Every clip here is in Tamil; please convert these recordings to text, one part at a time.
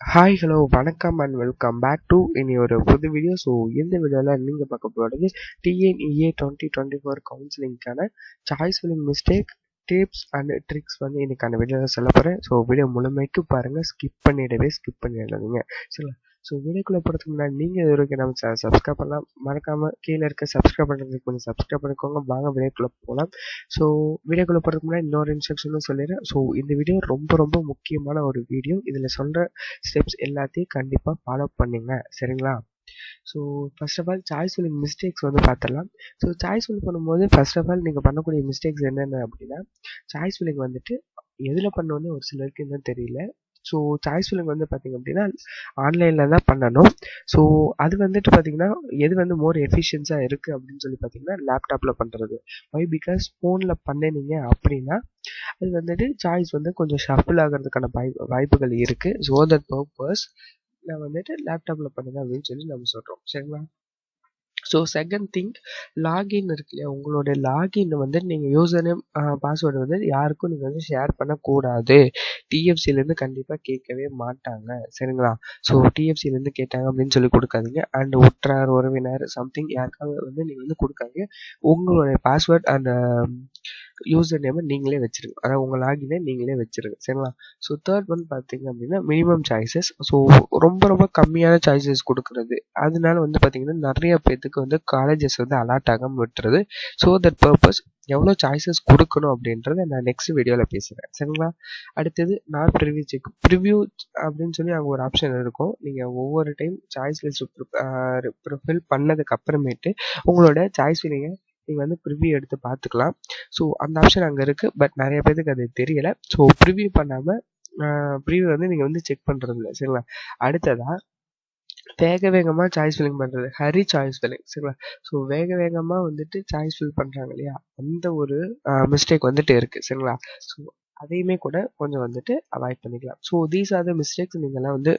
ஹாய் ஹலோ வணக்கம் அண்ட் வெல்கம் பேக் டு இனி ஒரு புது வீடியோ ஸோ இந்த வீடியோவில் நீங்கள் பார்க்க போகிறது TNEA twenty twenty four கவுன்சிலிங்க்கான choice filling mistake tips and tricks வந்து இன்னைக்கான வீடியோவில் சொல்ல போகிறேன் ஸோ வீடியோ முழுமைக்கு பாருங்கள் ஸ்கிப் பண்ணிடவே ஸ்கிப் பண்ணிடாதீங்க. சரி ஸோ வீடியோக்குள்ளே போகிறதுக்கு முன்னாடி நீங்கள் இது வரைக்கும் நம்ம சேனல் சப்ஸ்கிரைப் பண்ணலாம். மறக்காமல் கீழே இருக்க சப்ஸ்கிரைப் பண்ணுறதுக்கு கொஞ்சம் சப்ஸ்கிரைப் பண்ணிக்கோங்க. வாங்க வீடியோக்குள்ளே போகலாம் ஸோ வீடியோக்குள்ளே போகிறதுக்கு முன்னாடி இன்னொரு இன்ஸ்ட்ரக்ஷனும் சொல்லிடுறேன். ஸோ இந்த வீடியோ ரொம்ப ரொம்ப முக்கியமான ஒரு வீடியோ இதில் சொல்கிற ஸ்டெப்ஸ் எல்லாத்தையும் கண்டிப்பாக ஃபாலோ பண்ணுங்க. சரிங்களா? So first of all choice filling mistakes வந்து பார்த்துடலாம் ஸோ சாய்ஸ் ஃபில் பண்ணும்போது ஃபர்ஸ்ட் ஆஃப் ஆல் நீங்கள் பண்ணக்கூடிய மிஸ்டேக்ஸ் என்னென்ன அப்படின்னா சாய்ஸ் ஃபில்லிங் வந்துட்டு எதில் பண்ணணும்னு ஒரு சிலருக்கு இன்னும் தெரியல. ஸோ சாய்ஸ் ஃபில்லிங் வந்து பார்த்தீங்க அப்படின்னா ஆன்லைனில் தான் பண்ணணும். ஸோ அது வந்துட்டு பார்த்தீங்கன்னா எது வந்து மோர் எஃபிஷியன்ஸாக இருக்குது அப்படின்னு சொல்லி பார்த்தீங்கன்னா லேப்டாப்பில் பண்ணுறது வை பிகாஸ் ஃபோனில் பண்ணினீங்க அப்படின்னா அது வந்துட்டு சாய்ஸ் வந்து கொஞ்சம் ஷஃபிள் ஆகிறதுக்கான வாய் வாய்ப்புகள் இருக்குது ஸோ தட் பர்பஸ் நான் வந்துட்டு லேப்டாப்பில் பண்ணுங்க அப்படின்னு சொல்லி நம்ம சொல்கிறோம் சரிங்களா? ஸோ செகண்ட் திங் லாகின் இருக்கு இல்லையா? உங்களோட லாகின் வந்து நீங்கள் யூசர் நேம் பாஸ்வேர்டு வந்து யாருக்கும் நீங்கள் வந்து ஷேர் பண்ணக்கூடாது. டிஎஃப்சிலேருந்து கண்டிப்பாக கேட்கவே மாட்டாங்க. சரிங்களா? ஸோ டிஎஃப்சிலேருந்து கேட்டாங்க அப்படின்னு சொல்லி கொடுக்காதீங்க. அண்ட் உற்றார் உறவினர் சம்திங் யாருக்காவது வந்து நீங்கள் வந்து கொடுக்காதீங்க. உங்களுடைய பாஸ்வேர்ட் அந்த யூசர் நேமை நீங்களே வச்சிருங்க. அதாவது உங்கள் லாகினை நீங்களே வச்சிருங்க. சரிங்களா? ஸோ தேர்ட் ஒன் பார்த்தீங்க அப்படின்னா மினிமம் சாய்ஸஸ் ஸோ ரொம்ப ரொம்ப கம்மியான சாய்ஸஸ் கொடுக்குறது. அதனால வந்து பார்த்தீங்கன்னா நிறைய பேர்த்துக்கு வந்து காலேஜஸ் வந்து அலாட் ஆகாமல் விட்டுறது ஸோ தட் பர்பஸ் எவ்வளோ சாய்ஸஸ் கொடுக்கணும் அப்படின்றத நான் நெக்ஸ்ட் வீடியோவில் பேசுகிறேன் சரிங்களா? அடுத்தது நான் ப்ரிவியூ செக் ப்ரிவ்யூ அப்படின்னு சொல்லி அங்கே ஒரு ஆப்ஷன் இருக்கும். நீங்கள் ஒவ்வொரு டைம் சாய்ஸ் லிஸ்ட் ஃபில் பண்ணதுக்கு அப்புறமேட்டு உங்களோட சாய்ஸ் நீங்கள் நீங்கள் வந்து ப்ரிவியூ எடுத்து பார்த்துக்கலாம். ஸோ அந்த ஆப்ஷன் அங்கே இருக்குது பட் நிறைய பேருக்கு அது தெரியலை. ஸோ ப்ரிவியூ பண்ணாமல் ப்ரிவியூ வந்து நீங்கள் வந்து செக் பண்ணுறது இல்லை. சரிங்களா? அடுத்ததாக வேக வேகமாக சாய்ஸ் ஃபில்லிங் பண்ணுறது ஹரி சாய்ஸ் ஃபில்லிங் சரிங்களா? ஸோ வேக வேகமாக வந்துட்டு சாய்ஸ் ஃபில் பண்ணுறாங்க இல்லையா? அந்த ஒரு மிஸ்டேக் வந்துட்டு இருக்குது சரிங்களா? ஸோ அதையுமே கூட கொஞ்சம் வந்துட்டு அவாய்ட் பண்ணிக்கலாம். So these are the mistakes நீங்கள்லாம் வந்து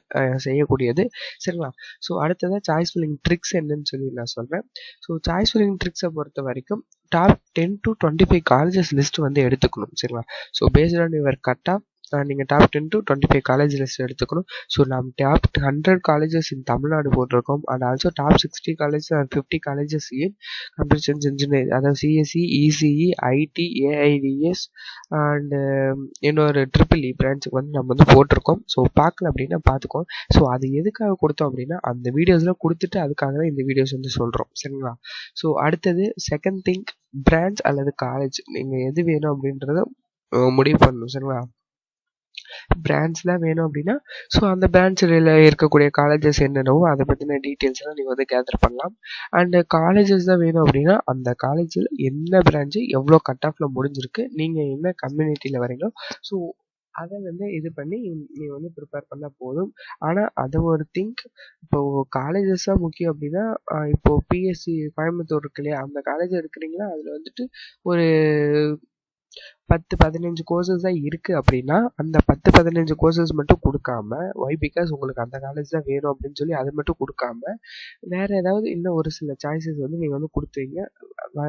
செய்யக்கூடியது. சரிங்களா? ஸோ அடுத்ததாக சாய்ஸ் ஃபில்லிங் ட்ரிக்ஸ் என்னன்னு சொல்லி நான் சொல்கிறேன் ஸோ சாய்ஸ் ஃபில்லிங் ட்ரிக்ஸை பொறுத்த வரைக்கும் top ten to twenty five colleges list வந்து எடுத்துக்கணும். சரிங்களா? So based on your cut off நீங்கள் top ten to twenty five college list எடுத்துக்கணும். ஸோ நம்ம top hundred colleges in Tamil Nadu போட்டிருக்கோம். And also top sixty colleges and fifty colleges in computer science engineer அதாவது CSC ECE IT AIDS and இன்னொரு ட்ரிபிள் இ பிரான்ச்சுக்கு வந்து நம்ம வந்து போட்டிருக்கோம். ஸோ பார்க்கல அப்படின்னா பார்த்துக்கோம் ஸோ அது எதுக்காக கொடுத்தோம் அப்படின்னா அந்த வீடியோஸ்லாம் கொடுத்துட்டு அதுக்காக தான் இந்த வீடியோஸ் வந்து சொல்கிறோம் சரிங்களா? ஸோ அடுத்தது செகண்ட் திங் பிரான்ச் அல்லது காலேஜ் நீங்கள் எது வேணும் அப்படின்றத முடிவு பண்ணணும். சரிங்களா? பிராண்ட்ஸ்லாம் வேணும் அப்படின்னா ஸோ அந்த பிராண்ட்ஸில் இருக்கக்கூடிய காலேஜஸ் என்னென்னவோ அதை பற்றின டீட்டெயில்ஸ்லாம் நீங்கள் வந்து கேதர் பண்ணலாம். அண்டு காலேஜஸ் தான் வேணும் அப்படின்னா அந்த காலேஜில் என்ன பிரான்ச்சு எவ்வளோ கட் ஆஃபில் முடிஞ்சிருக்கு நீங்கள் என்ன கம்யூனிட்டியில் வரீங்களோ ஸோ அதை வந்து இது பண்ணி நீ வந்து ப்ரிப்பேர் பண்ணால் போதும். ஆனால் அது ஒரு திங்க் இப்போ காலேஜஸ் தான் முக்கியம் அப்படின்னா இப்போ பிஎஸ்சி கோயம்புத்தூர் இருக்கு இல்லையா அந்த காலேஜ் எடுக்கிறீங்களா அதில் வந்துட்டு ஒரு பத்து பதினஞ்சு கோர்சஸ் தான் இருக்குது அப்படின்னா அந்த பத்து பதினஞ்சு கோர்சஸ் மட்டும் கொடுக்காம ஒய் பிகாஸ் உங்களுக்கு அந்த காலேஜ் தான் வேணும் அப்படின்னு சொல்லி அதை மட்டும் கொடுக்காம வேறு ஏதாவது இன்னும் ஒரு சில சாய்ஸஸ் வந்து நீங்கள் வந்து கொடுத்தீங்க.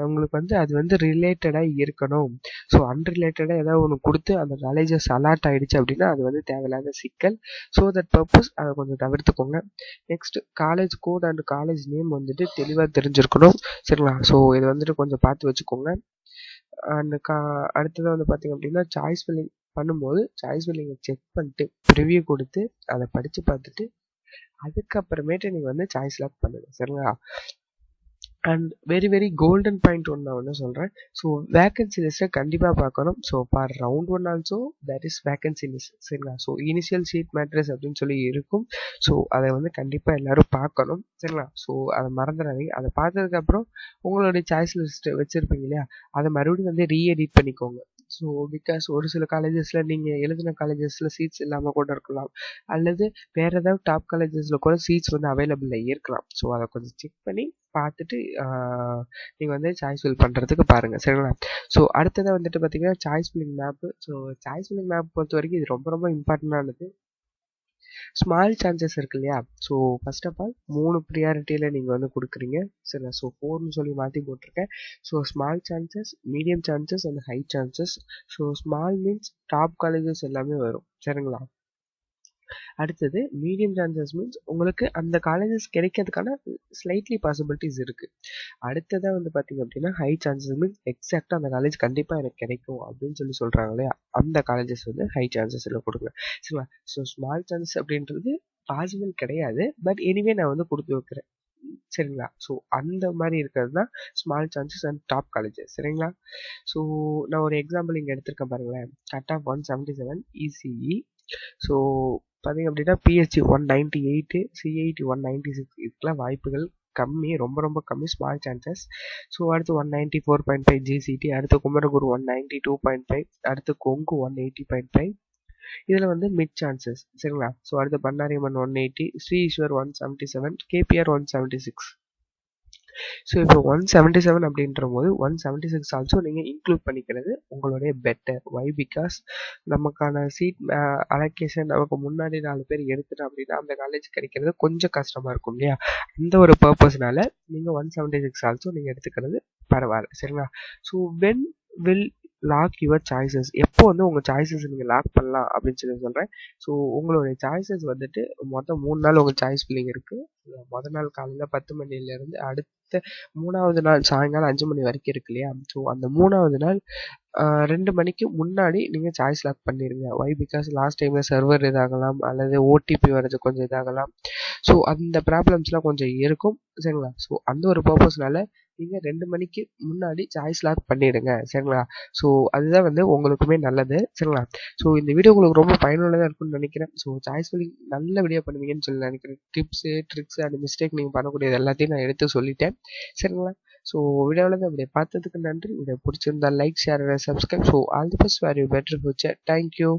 உங்களுக்கு வந்து அது வந்து ரிலேட்டடாக இருக்கணும். ஸோ அன்ரிலேட்டடாக ஏதாவது ஒன்று கொடுத்து அந்த காலேஜஸ் அலாட் ஆகிடுச்சு அப்படின்னா அது வந்து தேவையில்லாத சிக்கல். ஸோ தட் பர்பஸ் அதை கொஞ்சம் தவிர்த்துக்கோங்க. Next college code and college name வந்துட்டு தெளிவாக தெரிஞ்சிருக்கணும். சரிங்களா? ஸோ இதை வந்துட்டு கொஞ்சம் பார்த்து வச்சுக்கோங்க. அண்ட் கா அடுத்ததாக வந்து பார்த்தீங்க அப்படின்னா சாய்ஸ் ஃபில்லிங் பண்ணும்போது சாய்ஸ் ஃபில்லிங்கை செக் பண்ணிட்டு ரிவ்யூ கொடுத்து அதை படித்து பார்த்துட்டு அதுக்கப்புறமேட்டு நீங்கள் வந்து சாய்ஸ் லாக் பண்ணுங்கள் சரிங்களா? And very very golden point ஒன்று நான் வந்து சொல்கிறேன் ஸோ வேக்கன்சி லிஸ்ட்டை கண்டிப்பாக பார்க்கணும். So for round one also that is vacancy list சரிங்களா? ஸோ இனிஷியல் சீட் மேட்ரஸ் அப்படின்னு சொல்லி இருக்கும். ஸோ அதை வந்து கண்டிப்பாக எல்லோரும் பார்க்கணும். சரிங்களா? ஸோ அதை மறந்துடாதீங்க. அதை பார்த்ததுக்கப்புறம் உங்களுடைய சாய்ஸ் லிஸ்ட்டு வச்சுருப்பீங்க இல்லையா? அதை மறுபடியும் வந்து ரீஎடிட் பண்ணிக்கோங்க. ஸோ பிகாஸ் ஒரு சில காலேஜஸில் நீங்கள் எழுதின காலேஜஸில் சீட்ஸ் இல்லாமல் கூட இருக்கலாம். அல்லது வேறு ஏதாவது டாப் காலேஜஸில் கூட சீட்ஸ் வந்து அவைலபிளில் இருக்கலாம். ஸோ அதை கொஞ்சம் செக் பண்ணி பார்த்துட்டு நீங்கள் வந்து சாய்ஸ் ஃபில் பண்ணுறதுக்கு பாருங்கள் சரிங்களா? ஸோ அடுத்ததாக வந்துட்டு பார்த்தீங்கன்னா choice filling map so choice filling map பொறுத்த வரைக்கும் இது ரொம்ப ரொம்ப இம்பார்ட்டண்டானது ஸ்மால் சான்சஸ் இருக்கு இல்லையா ஸோ ஃபர்ஸ்ட் ஆஃப் ஆல் மூணு ப்ரியாரிட்டியில் நீங்கள் வந்து கொடுக்குறீங்க. சரிங்களா? ஸோ ஃபோர்னு சொல்லி மாற்றி போட்டிருக்கேன். So small chances medium chances and high chances so small means top colleges எல்லாமே வரும். சரிங்களா? அடுத்தது மீடியம் சான்சஸ் மீன்ஸ் உங்களுக்கு அந்த காலேஜஸ் கிடைக்கிறதுக்கான ஸ்லைட்லி பாசிபிலிட்டிஸ் இருக்குது அடுத்ததாக வந்து பார்த்தீங்க அப்படின்னா ஹை சான்சஸ் மீன்ஸ் எக்ஸாக்டாக அந்த காலேஜ் கண்டிப்பாக எனக்கு கிடைக்கும் அப்படின்னு சொல்லி சொல்கிறாங்க இல்லையா? அந்த காலேஜஸ் வந்து ஹை சான்சஸில் கொடுங்க சரிங்களா? ஸோ ஸ்மால் சான்சஸ் அப்படின்றது பாசிபிள் கிடையாது. பட் எனிவே நான் வந்து கொடுத்து வைக்கிறேன். சரிங்களா? ஸோ அந்த மாதிரி இருக்கிறது தான் small chances and top colleges சரிங்களா? ஸோ நான் ஒரு எக்ஸாம்பிள் இங்கே எடுத்திருக்கேன் பாருங்களேன். Cut off one seventy seven ECE so பார்த்தீங்க அப்படின்னா PHC one ninety eight CIT one ninety six இதுக்கெலாம் வாய்ப்புகள் கம்மி ரொம்ப ரொம்ப கம்மி ஸ்மால் சான்சஸ் ஸோ அடுத்து one ninety four point five GCT அடுத்து Kumaraguru one ninety two point five அடுத்து Kongu one eighty point five இதில் வந்து மிட் சான்சஸ் சரிங்களா? ஸோ அடுத்து Bannariamman one eighty Sri Eswar one seventy seven KPR one seventy six so இப்போ ஒன் செவன்ட்டி செவன் அப்படின்ற போது ஒன் செவன்ட்டி சிக்ஸ் ஆல்சோ நீங்கள் இன்க்ளூட் பண்ணிக்கிறது உங்களுடைய பெட்டர் வை பிகாஸ் நமக்கான சீட் அலோகேஷன் நமக்கு முன்னாடி நாலு பேர் எடுத்துட்டோம் அப்படின்னா அந்த காலேஜ் கிடைக்கிறது கொஞ்சம் கஷ்டமாக இருக்கும் இல்லையா? அந்த ஒரு பர்பஸ்னால நீங்கள் ஒன் செவன்ட்டி சிக்ஸ் ஆல்சோ நீங்கள் எடுத்துக்கிறது பரவாயில்ல. சரிங்களா? So when will lock your choices எப்போ வந்து உங்கள் சாய்ஸஸ் நீங்கள் லாக் பண்ணலாம் அப்படின்னு சொல்லி சொல்கிறேன் ஸோ உங்களுடைய சாய்ஸஸ் வந்துட்டு மொத்தம் மூணு நாள் உங்கள் சாய்ஸ் பில்லிங் இருக்குது மொதல் நாள் காலையில் பத்து மணிலேருந்து அடுத்த மூணாவது நாள் சாயங்காலம் அஞ்சு மணி வரைக்கும் இருக்கு இல்லையா? ஸோ அந்த மூணாவது நாள் ரெண்டு மணிக்கு முன்னாடி நீங்கள் சாய்ஸ் லாக் பண்ணிடுங்க ஒய் பிகாஸ் லாஸ்ட் டைமில் சர்வர் இதாகலாம் அல்லது ஓடிபி வர்றது கொஞ்சம் இதாகலாம். ஸோ அந்த ப்ராப்ளம்ஸ்லாம் கொஞ்சம் இருக்கும். சரிங்களா? ஸோ அந்த ஒரு பர்பஸ்னால நீங்கள் ரெண்டு மணிக்கு முன்னாடி சாய்ஸ் லாக் பண்ணிவிடுங்க சரிங்களா? ஸோ அதுதான் வந்து உங்களுக்குமே நல்லது சரிங்களா? ஸோ இந்த வீடியோ உங்களுக்கு ரொம்ப பயனுள்ளதாக இருக்கும்னு நினைக்கிறேன். ஸோ சாய்ஸ் ஃபில்லிங் நல்ல வீடியோ பண்ணுவீங்கன்னு சொல்லி நினைக்கிறேன். டிப்ஸு ட்ரிக்ஸ் அண்ட் மிஸ்டேக் நீங்கள் பண்ணக்கூடியது எல்லாத்தையும் நான் எடுத்து சொல்லிட்டேன் சரிங்களா? ஸோ வீடியோவில் தான் அப்படி பார்த்ததுக்கு நன்றி. இதை பிடிச்சிருந்தா like share subscribe so all the best where you better future thank you